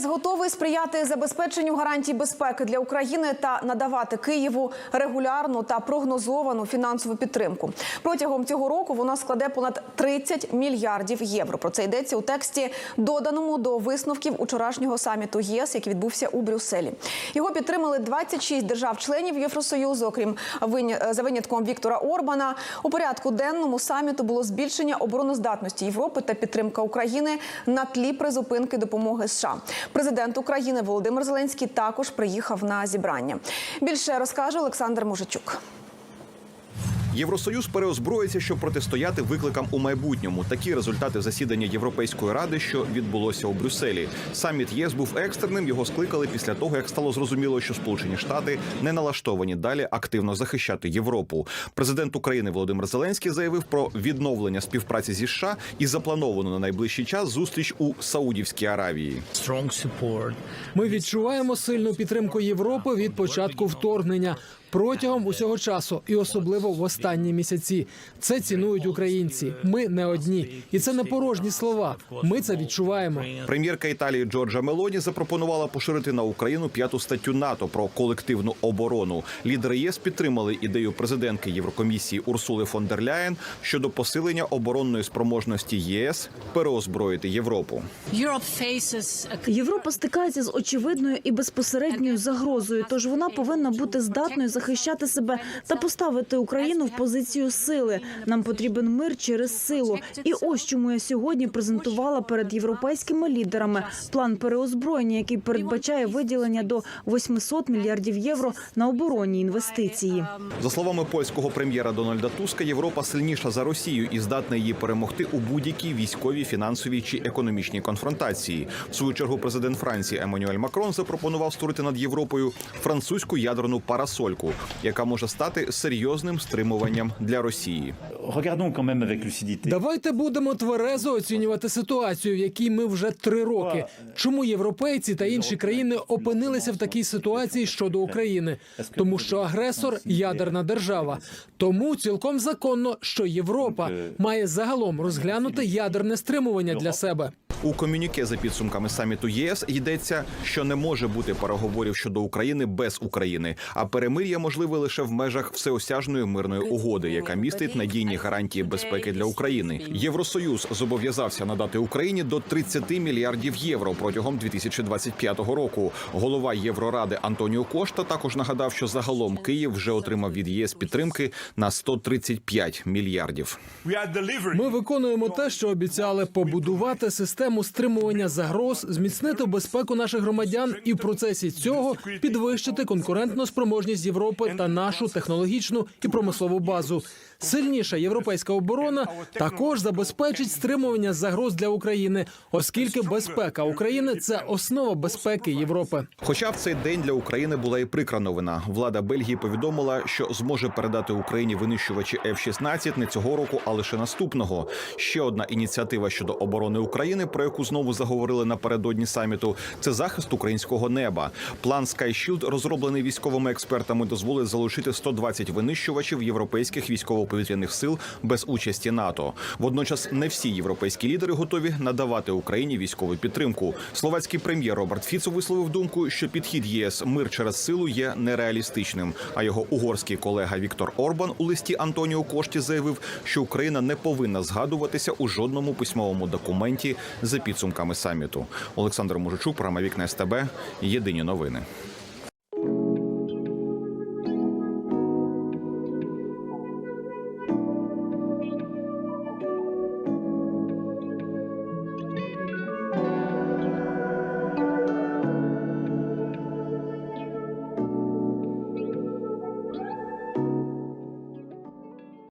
ЄС готовий сприяти забезпеченню гарантій безпеки для України та надавати Києву регулярну та прогнозовану фінансову підтримку. Протягом цього року вона складе понад 30 мільярдів євро. Про це йдеться у тексті, доданому до висновків учорашнього саміту ЄС, який відбувся у Брюсселі. Його підтримали 26 держав-членів Євросоюзу, окрім за винятком Віктора Орбана. У порядку денному саміту було збільшення обороноздатності Європи та підтримка України на тлі призупинки допомоги США. Президент України Володимир Зеленський також приїхав на зібрання. Більше розкаже Олександр Мужичук. Євросоюз переозброїться, щоб протистояти викликам у майбутньому. Такі результати засідання Європейської ради, що відбулося у Брюсселі. Саміт ЄС був екстреним. Його скликали після того, як стало зрозуміло, що Сполучені Штати не налаштовані далі активно захищати Європу. Президент України Володимир Зеленський заявив про відновлення співпраці зі США і заплановану на найближчий час зустріч у Саудівській Аравії. Ми відчуваємо сильну підтримку Європи від початку вторгнення протягом усього часу, і особливо в останні місяці. Це цінують українці. Ми не одні, і це не порожні слова. Ми це відчуваємо. Прем'єрка Італії Джорджа Мелоні запропонувала поширити на Україну п'яту статтю НАТО про колективну оборону. Лідери єС підтримали ідею президентки Єврокомісії Урсули фон дер Ляєн щодо посилення оборонної спроможності ЄС переозброїти Європу. Європа стикається з очевидною і безпосередньою загрозою, тож вона повинна бути здатною захищати себе та поставити Україну позицію сили. Нам потрібен мир через силу. І ось чому я сьогодні презентувала перед європейськими лідерами план переозброєння, який передбачає виділення до 800 мільярдів євро на оборонні інвестиції. За словами польського прем'єра Дональда Туска, Європа сильніша за Росію і здатна її перемогти у будь-якій військовій, фінансовій чи економічній конфронтації. В свою чергу президент Франції Еммануель Макрон запропонував створити над Європою французьку ядерну парасольку, яка може стати серйозним стримуванням для Росії. Давайте будемо тверезо оцінювати ситуацію, в якій ми вже три роки. Чому європейці та інші країни опинилися в такій ситуації щодо України? Тому що агресор ядерна держава. Тому цілком законно, що Європа має загалом розглянути ядерне стримування для себе. У комюніке за підсумками саміту ЄС йдеться, що не може бути переговорів щодо України без України, а перемир'я можливе лише в межах всеосяжної мирної угоди, яка містить надійні гарантії безпеки для України. Євросоюз зобов'язався надати Україні до 30 мільярдів євро протягом 2025 року. Голова Євроради Антоніо Кошта також нагадав, що загалом Київ вже отримав від ЄС підтримки на 135 мільярдів. Ми виконуємо те, що обіцяли побудувати систему стримування загроз, зміцнити безпеку наших громадян і в процесі цього підвищити конкурентну спроможність Європи та нашу технологічну і промислову базу. Сильніша європейська оборона також забезпечить стримування загроз для України, оскільки безпека України це основа безпеки Європи. Хоча в цей день для України була і прикра новина. Влада Бельгії повідомила, що зможе передати Україні винищувачі F-16 не цього року, а лише наступного. Ще одна ініціатива щодо оборони України, про яку знову заговорили напередодні саміту, це захист українського неба. План Sky Shield, розроблений військовими експертами, дозволить залучити 120 винищувачів європейських військово-повітряних сил без участі НАТО. Водночас не всі європейські лідери готові надавати Україні військову підтримку. Словацький прем'єр Роберт Фіцо висловив думку, що підхід ЄС мир через силу є нереалістичним. А його угорський колега Віктор Орбан у листі Антоніо Кошті заявив, що Україна не повинна згадуватися у жодному письмовому документі за підсумками саміту. Олександр Мужичук, програма Вікна СТБ. Єдині новини.